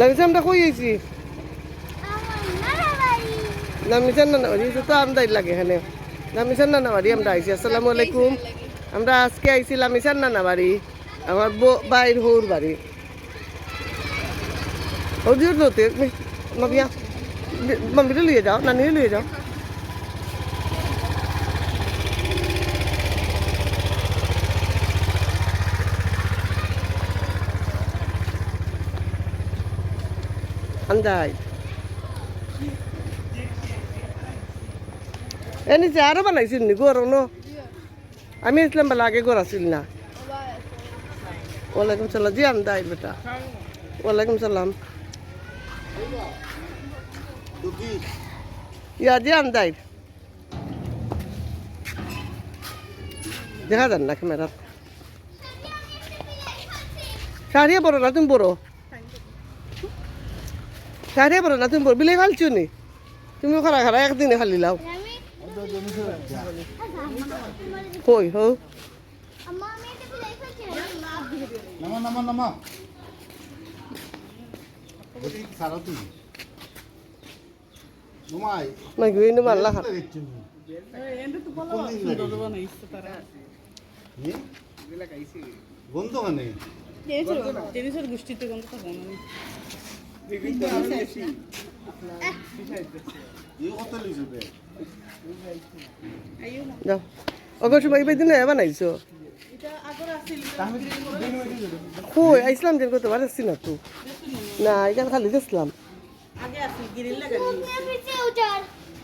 লাগছে আমরা কই আইছি আমার নানা বাড়ি নামিছেন না নামারি তো আমদাই লাগে এখানে। নামিছেন না আমরা আইছি আসসালামু আলাইকুম। আমরা আজকে আইছি লামিছেন না নামারি আমার বাইর হৌর বাড়ি। ওদিও লোতে মামিয়া মামিরে লিয়ে যাও নানিরে লিয়ে যাও। আন্দাই এনে যে আরও বানাইছিল নি, গর ন? আমি ইসলাম বেলা আগে গর আসিল না। ওয়ালাইকুম সালাম, জি আন্দাই বেটা। ওয়ালাইকুম সালাম। ইয়া, জি আন্দাই দেখা যান না ক্যামেরাত শাড়িয়া বড় না, তুমি বড়? শাড়িয়া বড় না তুমি বড় বিলে ফালছো নি? তুমি খারা খারা একদিনে খালি লাও। কই হো? না গিয়ে মারলা গন্ধ মানে জিনিসের গোষ্ঠীতে গন্ধ অগর সময় এই দিনে এবার নাইছো কই আইসলাম যেন কত বার না তো। না এখানে খালি উঠার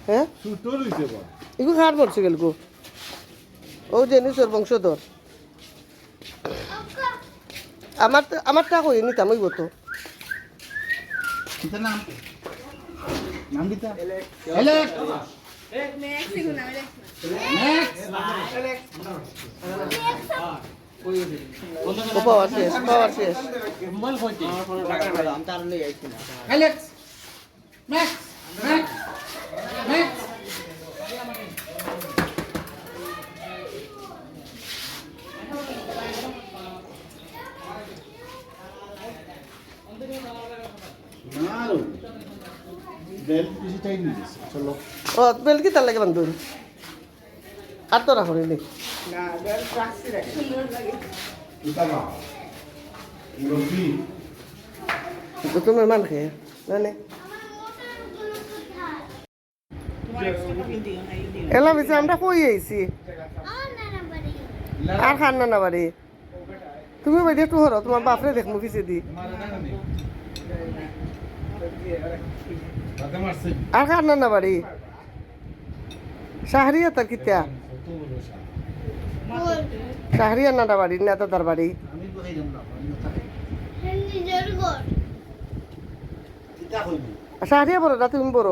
হ্যাঁ? এগুলো খার পড়ছে গেল গো। ও জেনিসর বংশধর। আমার তো- আমারটা কই নিতাম ওই তো। কিতা নাম নাম দিতা এলেক নেক্সট সিগুন আমি ও পাওয়ার শেষ পাওয়ার শেষ এলেক্স ম্যাক্স বেল বেশি টাইম নিয়েছে চলো। ও বেল কি তার লাগে বান্ধুন আর তো রাখো নি তোমার মান খেয়ে না নে তোমার একটা কাপড় দিও না এই দিও এলাম এসে আমরা কই আইছি? আর খান না না বাড়ি। তুমি বাইরে একটু হরো তোমার বাপরে দেখমু পিছে দি। আর খান না না বাড়ি? শাহরিয়া তার কিতা বড় শাহরিয়া নানা বাড়ি না বাড়ি। না কিতা কইবি আর শাহরিয়া বড় না তুমি বড়?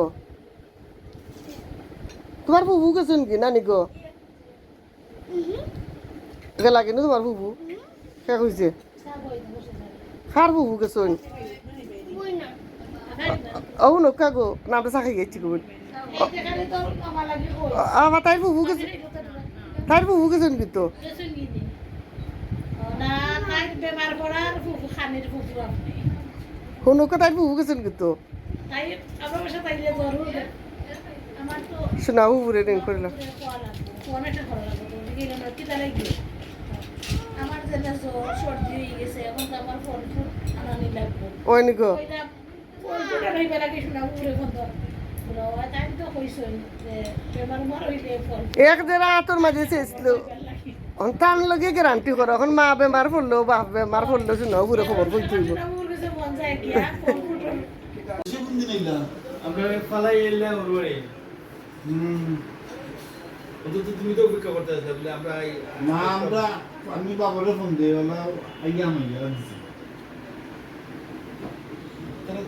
তোমার ফুফু গেছেন কি নানি গো? গেলা কিন্তু তোমার ফুফু? কে কইছে? খার ফুফু না ও নকা গো নামটা চাখাই গেছি গো। আমার তাই ফুফু গেছে। তাই ফুফু গেছেন কিন্তু না তাই ফুফু গেছেন কিন্তু শোনা ফুফুরে রেন করিলাম ওই নিগো রইবে লাগে শোনা উড়ে বন্ধ এক তোর মাঝে চেয়েছিল টান লগে গ্যারান্টি করো এখন মা বেমার পড়ল বাপ বেমার পড়ল শোনা পুরো খবর আইলা আমরা পালাই এলাম ওর হুম। তুমি তো অপেক্ষা করতে আসলে আমরা না আমরা আমি বাবারে ফোন দিয়ে আইয়া দিছি তারা খুব বড় বাড়ি হুম। তোমার আধা ঘণ্টা দিবেন না না তো নাই আধা